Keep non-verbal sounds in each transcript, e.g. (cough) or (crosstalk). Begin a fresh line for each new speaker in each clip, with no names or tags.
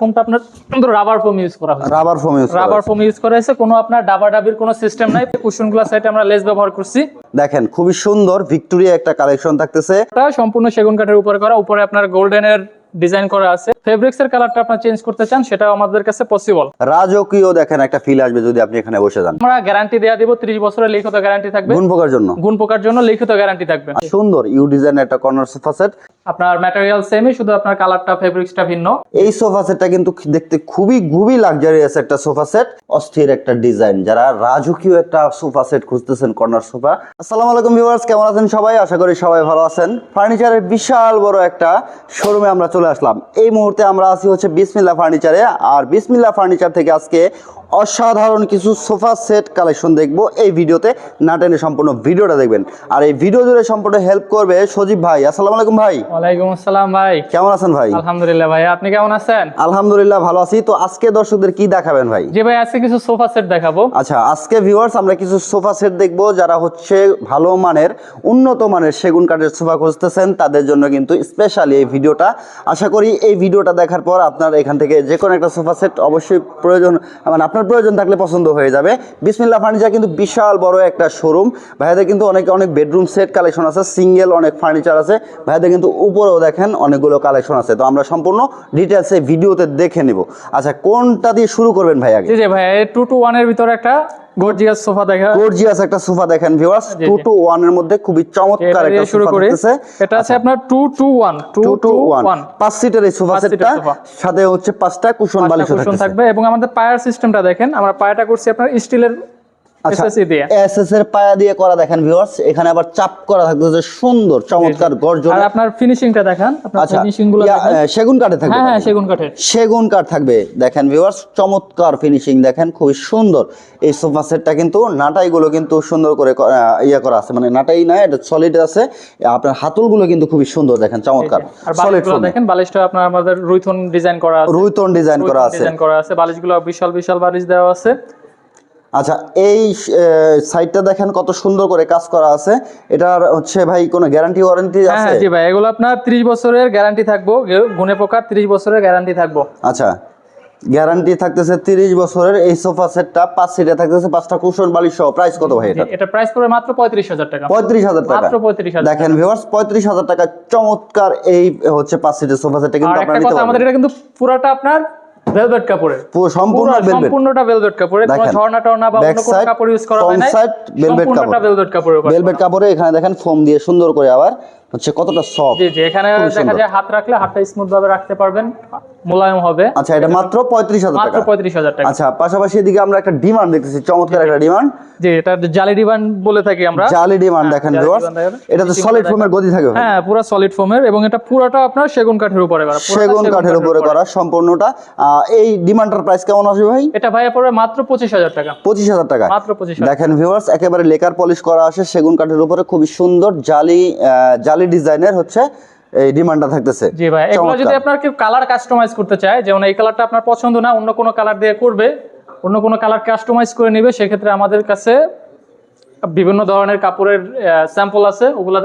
ফোমটা আপনার সুন্দর rubber foam use করা হয়েছে।
Rubber foam use
rubber foam use করা হয়েছে। কোনো আপনার ডাবা ডাবির কোনো সিস্টেম নাই। কুশনগুলা সাইডে আমরা লেস ব্যবহার করছি।
দেখেন খুবই সুন্দর ভিক্টোরিয়া একটা কালেকশন থাকতেছে।
এটা সম্পূর্ণ সেগুন কাঠের উপরে করা। উপরে আপনার গোল্ডেন এর ডিজাইন করা আছে। ফেব্রিক্স এর কালারটা আপনি চেঞ্জ করতে চান সেটাও আমাদের কাছে পসিবল
রাজকীয় দেখেন একটা ফিল আসবে যদি আপনি এখানে বসে যান।
আমরা গ্যারান্টি দেয়া দিব 30 বছরের লিখিত গ্যারান্টি থাকবে।
গুণ পোকার জন্য।
গুণ পোকার জন্য লিখিত গ্যারান্টি থাকবে।
সুন্দর ইউ ডিজাইন একটা কর্নার সোফা সেট
আপনার ম্যাটেরিয়াল সেমই শুধু আপনার কালারটা ফেব্রিক্সটা ভিন্ন।
এই সোফা সেটটা কিন্তু দেখতে খুবই খুবই লাক্সারিয়াস একটা সোফা সেট অস্থির একটা ডিজাইন যারা রাজকীয় একটা সোফা সেট খুঁজতেছেন কর্নার সোফা আসসালামু আলাইকুম ভিউয়ার্স কেমন আছেন সবাই? আশা করি সবাই ভালো আছেন। ফার্নিচারের বিশাল বড় একটা শোরুমে আমরা চলে আসলাম। এই মুহূর্তে আমরা আছি হচ্ছে বিসমিল্লা ফার্নিচারে আর বিসমিল্লা ফার্নিচার থেকে আজকে অসাধারণ কিছু সোফা সেট কালেকশন দেখব। এই ভিডিওতে না টেনে সম্পূর্ণ ভিডিওটা দেখবেন। আর এই ভিডিও জুড়ে সম্পূর্ণ হেল্প করবে সজীব ভাই। আসসালামু আলাইকুম ভাই।
ওয়ালাইকুম আসসালাম ভাই।
কেমন আছেন ভাই?
আলহামদুলিল্লাহ ভাই আপনি কেমন আছেন?
আলহামদুলিল্লাহ ভালো আছি। তো আজকে দর্শকদের কি দেখাবেন ভাই?
জি ভাই আজকে কিছু সোফা সেট দেখাবো।
আচ্ছা আজকে ভিউয়ার্স আমরা কিছু সোফা সেট দেখব যারা হচ্ছে ভালো মানের উন্নত মানের সেগুন কাঠের সোফা খুঁজতেছেন। তাদের জন্য কিন্তু স্পেশালি এই ভিডিওটা। আশা করি এই ভিডিওটা দেখার পর আপনার এখান থেকে যে কোনো একটা সোফা সেট অবশ্যই প্রয়োজন মানে আপনার প্রয়োজন থাকলে পছন্দ হয়ে যাবে। বিসমিল্লা ফার্নিচার কিন্তু বিশাল বড় একটা শোরুম ভাইয়াদের কিন্তু অনেক অনেক বেডরুম সেট কালেকশন আছে সিঙ্গেল অনেক ফার্নিচার আছে। ভাইয়াদের কিন্তু উপরেও দেখেন অনেকগুলো কালেকশন আছে। তো আমরা সম্পূর্ণ ডিটেলস ভিডিওতে দেখে নিব। আচ্ছা কোনটা দিয়ে শুরু করবেন ভাই আগে?
জি জি, ভাই টু টু ওয়ানের ভিতরে একটা গর্জিয়াস সোফা দেখা।
গর্জিয়াস একটা সোফা দেখেন ভিউয়ার্স
জি, জি।
2 টু 1 এর মধ্যে খুবই চমৎকার একটা
শুরু
সোফা দেখতেছে।
এটা আছে আপনার two two one two
2
two
1 পাঁচ সিটের এই সোফা সেটটা। সাথে হচ্ছে পাঁচটা কুশন বালিশ
থাকবে এবং আমাদের পায়ার সিস্টেমটা দেখেন। আমরা পায়াটা করছি আপনার স্টিলের
আচ্ছা এসএস এর পায়া দিয়ে করা দেখেন ভিউয়ার্স এখানে আবার চাপ করা থাকতেছে সুন্দর চমৎকার গর্জন।
আর আপনার ফিনিশিংটা দেখান আপনার
আচ্ছা ফিনিশিংগুলো সেগুন কাঠে থাকবে।
হ্যাঁ হ্যাঁ সেগুন কাঠের
সেগুন কাঠ থাকবে। দেখেন ভিউয়ার্স চমৎকার ফিনিশিং দেখেন খুবই সুন্দর। এই সোফা সেটটা কিন্তু নাটাইগুলো কিন্তু সুন্দর করে ইয়ে করা আছে। মানে নাটাই নয় এটা সলিড আছে। আপনার হাতলগুলো কিন্তু খুবই সুন্দর দেখেন চমৎকার। সলিড
দেখেন বালিশটা আপনার আমাদের রুইথন ডিজাইন করা আছে।
রুইতন ডিজাইন করা আছে।
ডিজাইন করা আছে। বালিশগুলো বিশাল বিশাল বালিশ দেওয়া আছে।
আচ্ছা এই সাইডটা দেখেন কত সুন্দর করে কাজ করা আছে। এটার হচ্ছে ভাই কোনো গ্যারান্টি ওয়ারেন্টি আছে?
হ্যাঁ জি ভাই এগুলো আপনার 30 বছরের গ্যারান্টি থাকব। গে- গুণে পোকার 30 বছরের গ্যারান্টি থাকব।
আচ্ছা গ্যারান্টি থাকতেছে তিরিশ বছরের এই সোফা সেটটা পাঁচ সিটে থাকতেছে পাঁচটা কুশন বালিশ সহ। প্রাইস কত ভাই এটা
এটা প্রাইস পড়বে মাত্র 35000 টাকা।
পঁয়ত্রিশ হাজার টাকা।
মাত্র 35000
দেখেন ভিউয়ার্স পঁয়ত্রিশ হাজার টাকা। চমৎকার এই হচ্ছে পাঁচ সিটের সোফা সেটটা কিন্তু আপনারা নিতে
কথা আমাদের এটা কিন্তু পুরাটা আপনার ভেলভেট কাপড়ের
পুরো সম্পূর্ণ ভেলভেট।
সম্পূর্ণটা ভেলভেট কাপড়ের কোনো ঝর্ণা বা অন্য কোনো কাপড় ইউজ করা হয় না ভেলভেট
কাপড়।
ভেলভেট
কাপড়ে এখানে দেখেন ফোম দিয়ে সুন্দর করে আবার হচ্ছে কতটা সফট
জি জি এখানে দেখা যায় হাত রাখলে হাতটা স্মুথ ভাবে রাখতে পারবেন মোলায়েম হবে।
আচ্ছা এটা মাত্র পঁয়ত্রিশ হাজার
মাত্র
টাকা।
পঁয়ত্রিশ হাজার টাকা।
আচ্ছা পাশাপাশি এদিকে আমরা একটা ডিমান্ড দেখতেছি চমৎকার একটা ডিমান্ড।
জি এটা জালি ডিবান বলে থাকি আমরা।
জালি ডিমান্ড দেখেন ভিউয়ার্স এটা তো সলিড ফোমের গদি থাকে
হ্যাঁ পুরো সলিড ফোমের এবং এটা পুরোটা আপনার সেগুন কাঠের উপরে করা
সেগুন কাঠের উপরে করা সম্পূর্ণটা। এই ডিমান্ডটার প্রাইস কেমন আসবে ভাই?
এটা ভাইয়া পড়বে মাত্র পঁচিশ হাজার টাকা।
পঁচিশ হাজার টাকা।
মাত্র পঁচিশ হাজার
দেখেন ভিউয়ার্স একেবারে লেকার পলিশ করা আছে সেগুন কাঠের উপরে। খুবই সুন্দর জালি আহ, জালি ডিজাইনের হচ্ছে এই ডিমান্ডটা থাকতেছে।
জি ভাই এগুলো যদি আপনার কেউ কালার কাস্টমাইজ করতে চায় যেমন এই কালারটা আপনার পছন্দ না অন্য কোনো কালার দিয়ে করবে অন্য কোনো কালার কাস্টমাইজ করে নেবে সেক্ষেত্রে আমাদের কাছে বিভিন্ন ধরনের কাপড়ের স্যাম্পল আছে ওগুলো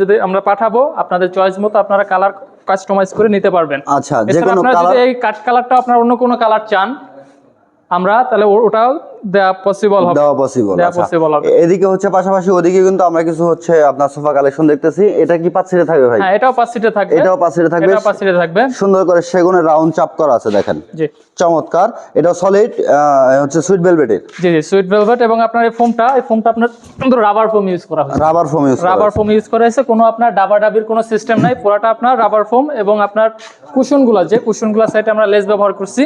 যদি আমরা পাঠাবো আপনাদের চয়েস মতো আপনারা কালার কাস্টমাইজ করে নিতে পারবেন।
আচ্ছা যে
আপনারা
কালার
যদি এই কাঠ কালারটা আপনার অন্য কোনো কালার চান আমরা তাহলে ওটাও দেওয়া পসিবল হবে।
দেওয়া পসিবল
দেওয়া possible হবে।
এদিকে হচ্ছে পাশাপাশি ওদিকে কিন্তু আমরা কিছু হচ্ছে আপনার সোফা কালেকশন দেখতেছি। এটা কি পাঁচ সিটে থাকবে ভাই?
হ্যাঁ এটাও পাঁচ সিটে থাকবে।
এটাও পাঁচ সিটে থাকবে।
পাঁচ সিটে থাকবে।
সুন্দর করে সেগুনের রাউন্ড চাপ করা আছে দেখেন।
জি।
চমৎকার। এটা সলিড হচ্ছে সুইট ভেলভেটের
জি জি সুইট ভেলভেট এবং আপনার এই ফোমটা এই ফোমটা আপনার সুন্দর রাবার ফোম ইউজ করা হয়েছে।
Rubber foam use
rubber foam use করা হয়েছে। কোনো আপনার ডাবা ডাবির কোনো সিস্টেম নাই। পুরোটা আপনার রাবার ফোম এবং আপনার কুশনগুলো যে কুশনগুলো সাইডে আমরা লেস ব্যবহার করছি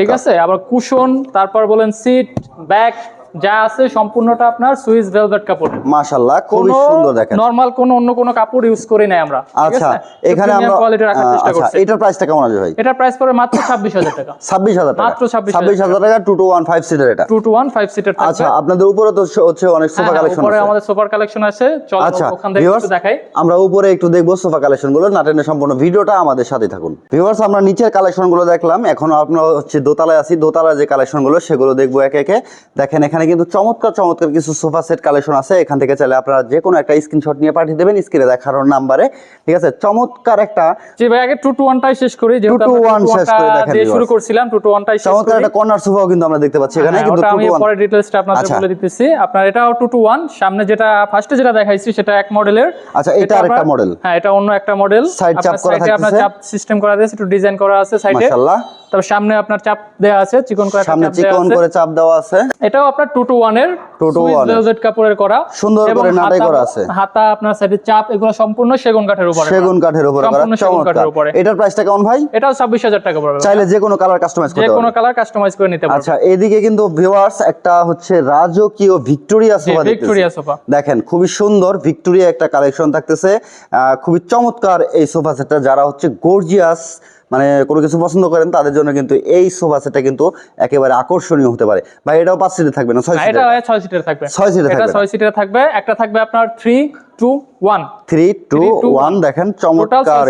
ঠিক আছে? আবার কুশন তারপর বলেন সিট ব্যাক যা আছে সম্পূর্ণটা আপনার সুইস ভেলভেট কাপড়।
মাশাআল্লাহ খুবই সুন্দর দেখেন।
নরমাল কোনো অন্য কোনো কাপড় ইউজ করি নাই আমরা
আচ্ছা এখানে আমরা
quality রাখার চেষ্টা
আচ্ছা
করছি।
এটার প্রাইসটা কেমন আসবে ভাই?
এটার প্রাইস পড়ে মাত্র ছাব্বিশ হাজার টাকা।
ছাব্বিশ হাজার টাকা।
মাত্র 26,000
ছাব্বিশ হাজার টাকা two two one five seater এটা।
টু টু ওয়ান ফাইভ সিটের
আচ্ছা আপনাদের উপরে তো হচ্ছে অনেক সোফা কালেকশন
উপরে
আছে।
আমাদের সুপার কালেকশন আছে। চল
আচ্ছা
ওখান থেকে একটু দেখাই।
আমরা উপরে একটু দেখব সোফা কালেকশনগুলো। নাটেনের সম্পূর্ণ ভিডিওটা আমাদের সাথে থাকুন। ভিউয়ার্স আমরা নিচের কালেকশনগুলো দেখলাম। এখন আমরা হচ্ছে দোতলায় আছি। দোতলায় যে কালেকশনগুলো সেগুলো দেখব একে একে। দেখেন এখানে কিন্তু চমৎকার চমৎকার কিছু সোফা সেট কালেকশন আছে। এখান থেকে চাইলে আপনারা যে কোনো একটা স্ক্রিনশট নিয়ে পাঠিয়ে দেবেন স্ক্রিনে দেখানোর নাম্বারে। ঠিক আছে? চমৎকার একটা
জি ভাই আগে টু টু ওয়ানটাই শেষ করি যেহেতু
2 to 1 শেষ করে
টা
দেখেন
শুরু। করছিলাম টু টু ওয়ানটাই শেষ
চমৎকার একটা কর্নার সোফাও কিন্তু আমরা দেখতে পাচ্ছি এখানে
হ্যাঁ,
কিন্তু
ওটা
টু
আমি পরে ডিটেইলসটা আপনাদের
আচ্ছা।
বলে দিতেছি। আপনার এটাও টু টু ওয়ান সামনে যেটা ফার্স্টে যেটা দেখাইছি সেটা এক মডেলের
আচ্ছা, এটা আরেকটা মডেল
হ্যাঁ এটা অন্য একটা মডেল
Side চাপ করা
আপনার
থাকতেছে।
চাপ সিস্টেম করা আছে একটু ডিজাইন করা আছে সাইডে
মাশাআল্লাহ।
তবে সামনে আপনার চাপ দেয়া আছে চিকন করে
সামনে চিকন করে চাপ দেওয়া আছে।
এটাও আপনার টু টু ওয়ানের
2 to 1 এর।
কাপড়ের করা।
সুন্দর করে নাটাই করা আছে।
হাতা আপনার সাইডে চাপ এগুলো সম্পূর্ণ সেগুন কাঠের উপরে
সেগুন কাঠের উপরে করা। চমৎকার। এটার প্রাইসটা কেমন ভাই?
এটাও ছাব্বিশ হাজার টাকা পড়বে।
চাইলে যে কোনো কালার কাস্টমাইজ
যে কোনো কালার কাস্টমাইজ করে নিতে
আচ্ছা এদিকে কিন্তু ভিউয়ার্স একটা হচ্ছে রাজকীয় ভিক্টোরিয়া সোফা
ভিক্টোরিয়া সোফা
দেখেন খুবই সুন্দর ভিক্টোরিয়া একটা কালেকশন থাকতেছে। আহ, খুবই চমৎকার এই সোফা সেটটা যারা হচ্ছে গর্জিয়াস মানে কোনো কিছু পছন্দ করেন তাদের জন্য কিন্তু এই সোফা সেটটা কিন্তু একেবারে আকর্ষণীয় হতে পারে। ভাই এটাও পাঁচ সিটে থাকবে না? ছয়
না, এটা
সিটে
ছয় সিটের থাকবে।
ছয় সিটে
এটা
থাকবে
ছয় সিটের থাকবে। একটা থাকবে আপনার three two one
three two one দেখেন চমৎকার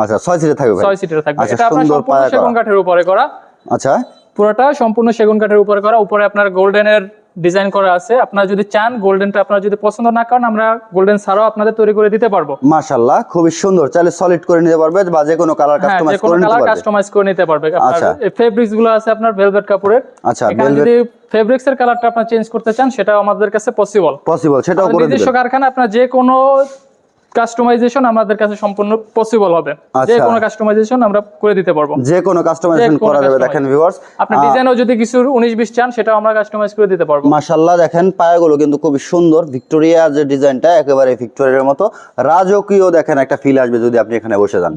আচ্ছা ছয় সিটে থাকবে
ছয় সিটের থাকবে।
আচ্ছা
এটা আপনার সম্পূর্ণ সেগুন কাঠের উপরে করা।
আচ্ছা।
পুরোটা সম্পূর্ণ সেগুন কাঠের উপরে করা। উপরে আপনার গোল্ডেনের ডিজাইন করা আছে আপনারা যদি চান গোল্ডেনটা আপনারা যদি পছন্দ না করেন আমরা গোল্ডেন ছাড়াও আপনাদের তৈরি করে দিতে পারব।
মাশাল্লাহ খুবই সুন্দর। চাইলে সলিড করে নিতে পারবে বা যে কোনো কালার
হ্যাঁ যে
কাস্টমাইজ করে নিতে
কালার
পারবে।
কাস্টমাইজ করে নিতে পারবে।
আচ্ছা।
এই ফেব্রিক্সগুলো আছে আপনার ভেলভেট কাপড়ের।
আচ্ছা,
যদি ফেব্রিক্স এর কালারটা আপনি চেঞ্জ করতে চান সেটাও আমাদের কাছে পসিবল
পসিবল সেটাও করে
নিজস্ব কারখানা আপনার যে কোনো কাস্টমাইজেশন আমাদের কাছে সম্পূর্ণ পসিবল হবে। যে
আচ্ছা।
কোনো কাস্টমাইজেশন আমরা করে দিতে পারব।
যে কোনো কাস্টমাইজেশন করা যাবে দেখেন ভিউয়ার্স
আপনি ডিজাইনও যদি কিছু উনিশ বিশ চান সেটাও আমরা কাস্টমাইজ করে দিতে পারব।
মাশাল্লাহ দেখেন পায়াগুলো কিন্তু খুবই সুন্দর। ভিক্টোরিয়া যে ডিজাইনটা একেবারে ভিক্টোরিয়ার মতো। রাজকীয় দেখেন একটা ফিল আসবে যদি আপনি এখানে বসে যান।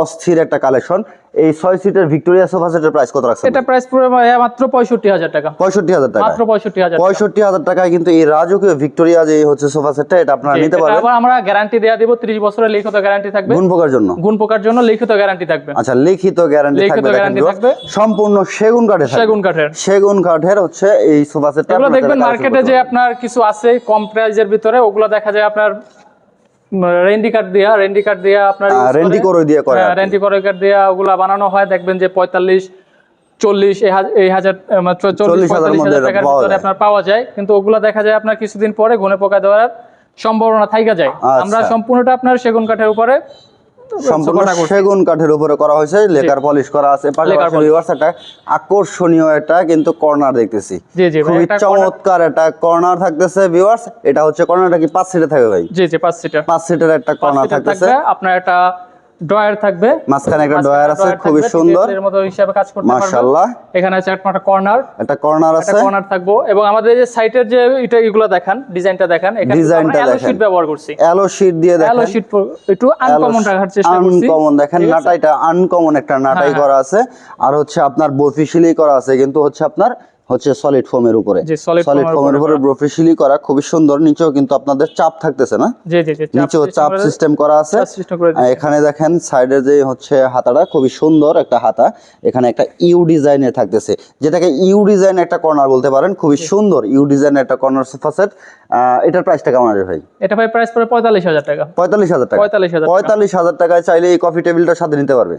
অস্থির একটা কালেকশন এই ছয় সিটের ভিক্টোরিয়া সোফা সেটের প্রাইস কত রাখছেন
এটা প্রাইস পুরো মাত্র পঁয়ষট্টি হাজার টাকা।
পঁয়ষট্টি হাজার টাকা
মাত্র পঁয়ষট্টি হাজার টাকা।
পঁয়ষট্টি হাজার টাকায় কিন্তু এই রাজকীয় ভিক্টোরিয়া যে হচ্ছে সোফা সেটটা এটা আপনারা নিতে পারবেন।
আমরা গ্যারান্টি দেওয়া দিব ত্রিশ বছরের লিখিত গ্যারান্টি থাকবে।
গুণ পোকার জন্য?
গুণ পোকার জন্য লিখিত গ্যারান্টি থাকবে।
আচ্ছা লিখিত গ্যারান্টি থাকবে
guarantee থাকবে।
সম্পূর্ণ সেগুন কাঠে
সেগুন কাঠের।
সেগুন কাঠের হচ্ছে এই সোফা সেটটা আপনারা
দেখবেন মার্কেটে যে আপনার কিছু আছে কম প্রাইজের ভিতরে ওগুলো দেখা যায় আপনার রেন্ডি কার্ড দিয়া রেন্ডি কার্ড দিয়া আপনার
আহ, rendy করই দিয়ে করে
রেন্ডি করই কার্ড দিয়া ওগুলা বানানো হয় দেখবেন যে পঁয়তাল্লিশ চল্লিশ এই হাজার চল্লিশ পঁয়তাল্লিশ হাজার টাকার
পাওয়া
ভিতরে
যায়।
আপনার পাওয়া যায়। কিন্তু ওগুলা দেখা যায় আপনার কিছুদিন পরে ঘুনে পোকা দেওয়ার সম্ভাবনা থাইকা যায়।
আচ্ছা।
আমরা সম্পূর্ণটা আপনার সেগুন কাঠের উপরে
সম্পূর্ণ সেগুন কাঠের উপরে করা হয়েছে লেকার পলিশ করা আছে। একটা আকর্ষণীয় একটা কিন্তু কর্নার দেখতেছি। খুবই চমৎকার একটা কর্নার থাকতেছে ভিউয়ার্স এটা হচ্ছে কর্নারটা কি পাঁচ সিটে থাকবে ভাই?
জি জি পাঁচ সিটার।
পাঁচ সিটের একটা কর্নার থাকতেছে।
আপনার একটা ড্রয়ার থাকবে।
মাঝখানে একটা ড্রয়ার আছে খুবই সুন্দর।
এর মতো হিসাবে কাজ করতে পারবে।
মাশাআল্লাহ।
এখানে আছে একটা কর্নার।
একটা কর্নার
একটা
আছে।
কর্নার থাকব। এবং আমাদের যে সাইটের যে এটা এগুলো দেখান ডিজাইনটা দেখান। এখানে
ডিজাইনটা
অ্যালো
দেখেন।
শিট ব্যবহার করছি।
অ্যালো শিট দিয়ে
অ্যালো
দেখেন।
শিট একটু আনকমন রাখার চেষ্টা করছি।
আনকমন দেখেন নাটাইটা আনকমন একটা নাটাই
হ্যাঁ,
করা আছে। আর হচ্ছে আপনার বফিশিয়ালি করা আছে কিন্তু হচ্ছে আপনার হচ্ছে সলিড ফোমের উপরে। সলিড ফোমের
উপরে
উপরে বফিশিয়ালি করা খুবই সুন্দর নিচেও কিন্তু আপনাদের চাপ থাকতেছে না?
জি জি জি
নিচেও চাপ সিস্টেম করা আছে। আর এখানে দেখেন সাইডে যে হচ্ছে হাতাটা খুবই সুন্দর একটা হাতা। এখানে একটা ইউ ডিজাইনের থাকতেছে। যেটাকে ইউ ডিজাইন একটা কর্নার বলতে পারেন খুবই সুন্দর ইউ ডিজাইনের একটা কর্নার সোফা সেট এটার প্রাইসটা কেমন আছে ভাই?
এটা ভাই প্রাইস পড়ে পঁয়তাল্লিশ হাজার টাকা।
পঁয়তাল্লিশ হাজার টাকা।
45,000 টাকা।
পঁয়তাল্লিশ হাজার টাকায় চাইলে এই কফি টেবিলটার সাথে নিতে পারবে।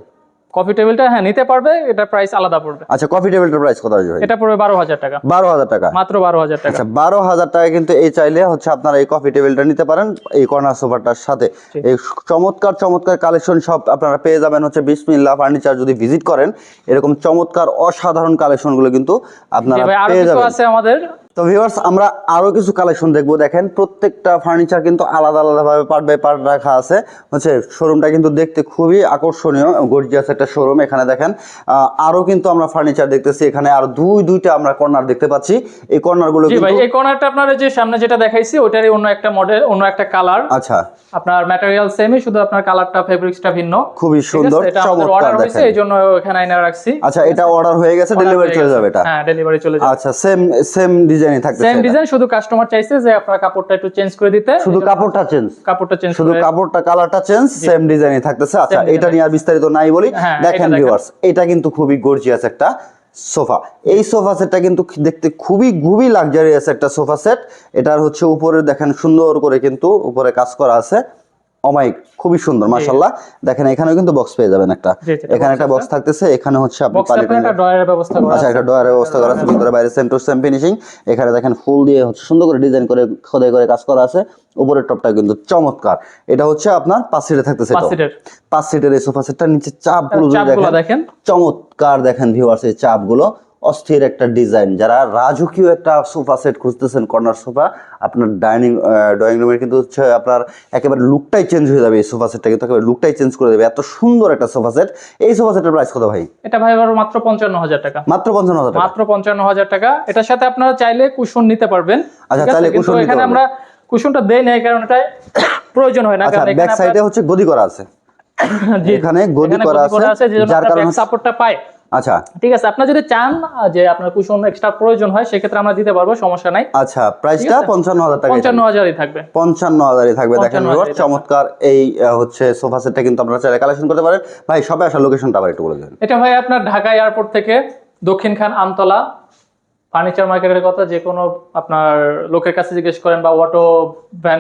কফি টেবিলটা হ্যাঁ নিতে পারবে এটা প্রাইস আলাদা পড়বে।
আচ্ছা কফি টেবিলটার প্রাইস কত আসবে
এটা পড়বে বারো হাজার টাকা।
বারো হাজার টাকা।
মাত্র বারো হাজার টাকা।
আচ্ছা বারো হাজার টাকা কিন্তু এই চাইলে হচ্ছে আপনারা এই কফি টেবিলটা নিতে পারেন এই কর্নার সোফাটার সাথে। এই চমৎকার চমৎকার কালেকশন সব আপনারা পেয়ে যাবেন হচ্ছে বিসমিল্লা ফার্নিচার যদি ভিজিট করেন। এরকম চমৎকার অসাধারণ কালেকশনগুলো কিন্তু আপনারা পেয়ে
কিছু
যাবেন।
আছে আমাদের।
তো ভিউয়ার্স আমরা আরও কিছু কালেকশন দেখব। দেখেন প্রত্যেকটা ফার্নিচার কিন্তু আলাদা আলাদা ভাবে পার্ট বাই পার্ট রাখা আছে। হচ্ছে শোরুমটা কিন্তু দেখতে খুবই আকর্ষণীয় গর্জিয়াস একটা শোরুম এখানে দেখেন। আহ, আরও কিন্তু আমরা ফার্নিচার দেখতেছি। এখানে আর দুই দুইটা আমরা কর্নার দেখতে পাচ্ছি। এই কর্নারগুলো
জি ভাই এই কর্নারটা আপনার যে সামনে যেটা দেখাইছি ওটারই অন্য একটা মডেল অন্য একটা কালার
আচ্ছা।
আপনার ম্যাটেরিয়াল সেমই শুধু আপনার কালারটা ফেব্রিক্সটা ভিন্ন।
খুবই সুন্দর
এটা আমাদের অর্ডার হয়েছে এই জন্য এখানে এনে রাখছি।
আচ্ছা এটা অর্ডার হয়ে গেছে ডেলিভারি চলে যাবে এটা।
হ্যাঁ ডেলিভারি চলে যাবে।
আচ্ছা সেম সেম ডিজাইনই থাকতেছে
সেম
এটা।
ডিজাইন শুধু কাস্টমার চাইছে যে আপনার কাপড়টা একটু চেঞ্জ করে দিতে
শুধু কাপড়টা চেঞ্জ
কাপড়টা চেঞ্জ
শুধু কাপড়টা কালারটা চেঞ্জ সেম ডিজাইনই থাকতেছে। আচ্ছা এটা নিয়ে আর বিস্তারিত নাই বলি।
হ্যাঁ,
দেখেন
দেখেন।
ভিউয়ার্স এটা কিন্তু খুবই গর্জিয়াস একটা সোফা এই সোফা সেটটা কিন্তু দেখতে খুবই খুবই লাক্সারিয়াস একটা সোফা সেট এটার হচ্ছে উপরে দেখেন সুন্দর করে কিন্তু উপরে কাজ করা আছে। অমাইক খুবই সুন্দর মাশাল্লাহ দেখেন এখানেও কিন্তু বক্স পেয়ে যাবেন একটা। এখানে একটা বক্স থাকতেছে এখানে হচ্ছে আপনি
বক্সে একটা ড্রয়ারের ব্যবস্থা করা
আচ্ছা
আছে।
একটা ডয়ারের ব্যবস্থা করা আছে ভিতরে বাইরে সেম টু সেম ফিনিশিং এখানে দেখেন ফুল দিয়ে হচ্ছে সুন্দর করে ডিজাইন করে খোদাই করে কাজ করা আছে। উপরের টপটা কিন্তু চমৎকার। এটা হচ্ছে আপনার পাঁচ সিটে থাকতেছে
পাঁচ সিটের
পাঁচ সিটের এই সোফা সেটটা নিচে চাপগুলো যদি দেখেন
দেখেন।
চমৎকার দেখেন ভিউয়ার্স এই চাপগুলো। অস্থির একটা ডিজাইন। যারা রাজকীয় একটা সোফা সেট খুঁজতেছেন কর্নার সোফা আপনার ডাইনিং ড্রয়িং রুমের কিন্তু হচ্ছে আপনার একেবারে লুকটাই চেঞ্জ হয়ে যাবে এই সোফা সেটটা কিন্তু একেবারে লুকটাই চেঞ্জ করে দেবে। এত সুন্দর একটা সোফা সেট। এই সোফা সেটের প্রাইস কত ভাই?
এটা ভাই মাত্র পঞ্চান্ন হাজার টাকা।
মাত্র পঞ্চান্ন হাজার টাকা।
মাত্র পঞ্চান্ন হাজার টাকা। এটার সাথে আপনারা চাইলে কুশন নিতে পারবেন।
আচ্ছা, চাইলে কুশন নিতে
এখানে। আমরা কুশনটা দেই না এই কারণ এটা প্রয়োজন হয় না।
আচ্ছা
কারণ
ব্যাক সাইডে হচ্ছে গদি করা আছে। (coughs) এখানে গদি করা আছে, যার কারণে
সাপোর্টটা পায়।
আচ্ছা।
ঠিক আছে আপনার যদি চান যে আপনার কুশন এক্সট্রা প্রয়োজন হয় সেক্ষেত্রে আমরা দিতে পারব সমস্যা নাই।
আচ্ছা প্রাইসটা? পঞ্চান্ন হাজার টাকা
পঞ্চান্ন হাজারই থাকবে।
পঞ্চান্ন হাজারই থাকবে দেখেন
55,000
চমৎকার এই হচ্ছে সোফা সেটটা কিন্তু আপনারা চাইলে কালেকশন করতে পারেন। ভাই সবে আসার লোকেশনটা আবার একটু বলে দেন।
এটা ভাই আপনার ঢাকা এয়ারপোর্ট থেকে দক্ষিণ খান আমতলা ফার্নিচার মার্কেটের কথা যে কোনো আপনার লোকের কাছে জিজ্ঞেস করেন বা অটো ভ্যান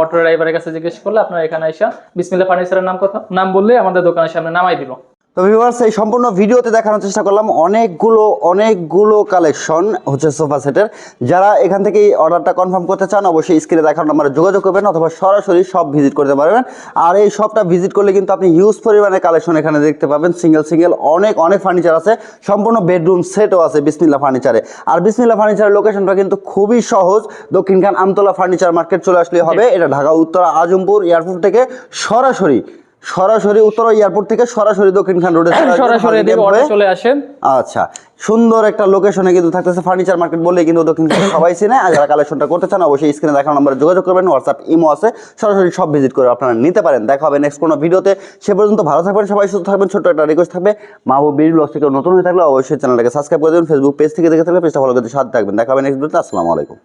অটো ড্রাইভারের কাছে জিজ্ঞেস করলে আপনার এখানে এসে বিসমিল্লা ফার্নিচারের নাম কথা নাম বললে আমাদের দোকানের সামনে নামাই দিব।
তো ভিউয়ার্স এই সম্পূর্ণ ভিডিওতে দেখানোর চেষ্টা করলাম অনেকগুলো অনেকগুলো কালেকশন হচ্ছে সোফা সেটের। যারা এখান থেকে এই অর্ডারটা কনফার্ম করতে চান অবশ্যই স্ক্রিনে দেখানো নাম্বারে যোগাযোগ করবেন অথবা সরাসরি সব ভিজিট করতে পারবেন। আর এই শপটা ভিজিট করলে কিন্তু আপনি হিউজ পরিমাণে কালেকশন এখানে দেখতে পাবেন। সিঙ্গেল সিঙ্গেল অনেক অনেক ফার্নিচার আছে। সম্পূর্ণ বেডরুম সেটও আছে বিসমিল্লা ফার্নিচারে আর বিসমিল্লা ফার্নিচারের লোকেশনটা কিন্তু খুবই সহজ। দক্ষিণখান আমতলা ফার্নিচার মার্কেট চলে আসলে হবে। এটা ঢাকা উত্তরা আজমপুর এয়ারপোর্ট থেকে সরাসরি সরাসরি উত্তর এয়ারপোর্ট থেকে সরাসরি দক্ষিণখান রোডে
সরাসরি চলে আসেন।
আচ্ছা সুন্দর একটা লোকেশনে কিন্তু থাকতেছে ফার্নিচার মার্কেট বলে কিন্তু দক্ষিণ সবাই চিনে। আর যারা কালেকশনটা করতে চান অবশ্যই স্ক্রিনে দেখানো নম্বরে যোগাযোগ করবেন হোয়াটসঅ্যাপ ইমো আছে। সরাসরি সব ভিজিট করে আপনারা নিতে পারেন। দেখা হবে নেক্সট কোনো ভিডিওতে সে পর্যন্ত ভালো থাকবেন সবাই সুস্থ থাকবেন। ছোট্ট একটা রিকোয়েস্ট থাকবে মাহবুব বিড়ি ব্লগ থেকে নতুন হয়ে থাকলে অবশ্যই চ্যানেলটাকে সাবস্ক্রাইব করে দেবেন। ফেসবুক পেজ থেকে দেখে থাকলে পেজটা ফলো করতে সাথে থাকবেন। দেখা হবে নেক্সট ভিডিওতে আসসালামু আলাইকুম।